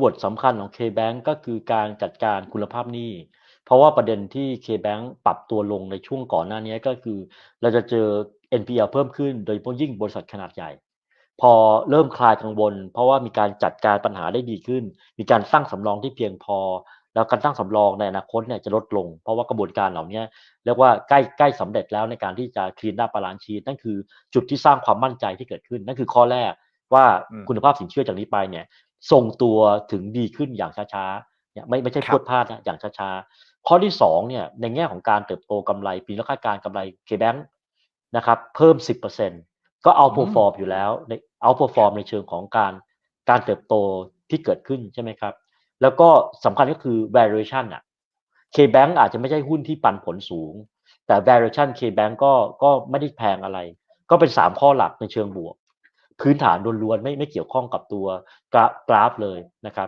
เวิร์ดสำคัญของ K-Bank ก็คือการจัดการคุณภาพหนี้เพราะว่าประเด็นที่ K-Bank ปรับตัวลงในช่วงก่อนหน้านี้ก็คือ เราจะเจอ NPL เพิ่มขึ้นโดยเฉพาะยิ่งบริษัทขนาดใหญ่ พอเริ่มคลายกังวล เพราะว่ามีการจัดการปัญหาได้ดีขึ้น มีการสร้างสำรองที่เพียงพอ แล้วการตั้างสำรองในอนาคตเนี่ยจะลดลง เพราะว่ากระบวนการเหล่านี้เรียกว่าใกล้ใกล้สำเร็จแล้วในการที่จะคลีนหน้าบาลานซ์ชีนั่นคือจุดที่สร้างความมั่นใจที่เกิดขึ้น นั่นคือข้อแรก ว่าอืมคุณภาพสินเชื่อจากนี้ไปเนี่ยทรงตัวถึงดีขึ้นอย่างช้าๆเนี่ยไม่ไม่ใช่คพรัรบวดพลาดนะอย่างช้าๆข้อที่สองเนี่ยในแง่ของการเติบโตกำไร ปีละคาดการณ์กำไร K-Bank นะครับเพิ่ม 10%ก็เอาอืม p e r f o r m อยู่แล้วในเอา p e r f o r m ในเชิงของการการเติบโตที่เกิดขึ้นใช่ไหมครับ แล้วก็สำคัญก็คือ valuation อะ K-Bank อาจจะไม่ใช่หุ้นที่ปันผลสูง แต่ valuation K-Bank ก็ก็ไม่ได้แพงอะไร ก็เป็น 3 ข้อหลักในเชิงบวก พื้นฐานล้วนๆไม่ไม่เกี่ยวข้องกับตัวกราฟกราฟเลยนะครับ